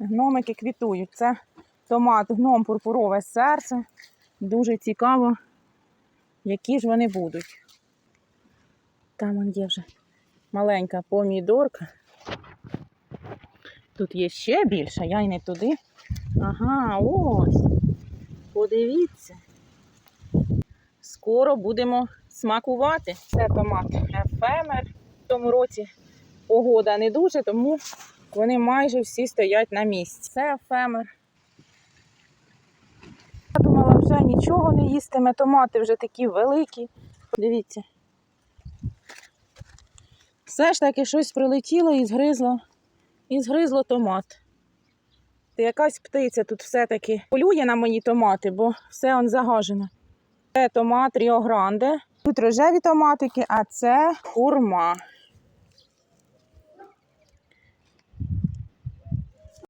Гномики квітують. Це томат, гном, пурпурове серце. Дуже цікаво, які ж вони будуть. Там он є вже маленька помідорка. Тут є ще більше, я й не туди. Ага, ось. Подивіться. Скоро будемо смакувати. Це томат ефемер. В тому році погода не дуже, тому вони майже всі стоять на місці. Це ефемер. Я думала, вже нічого не їстиме. Томати вже такі великі. Дивіться. Все ж таки щось прилетіло і згризло, і згризло томат. Та якась птиця тут все-таки полює на мої томати, бо все он загажено. Це томат Ріо Гранде. Тут рожеві томатики, а це хурма.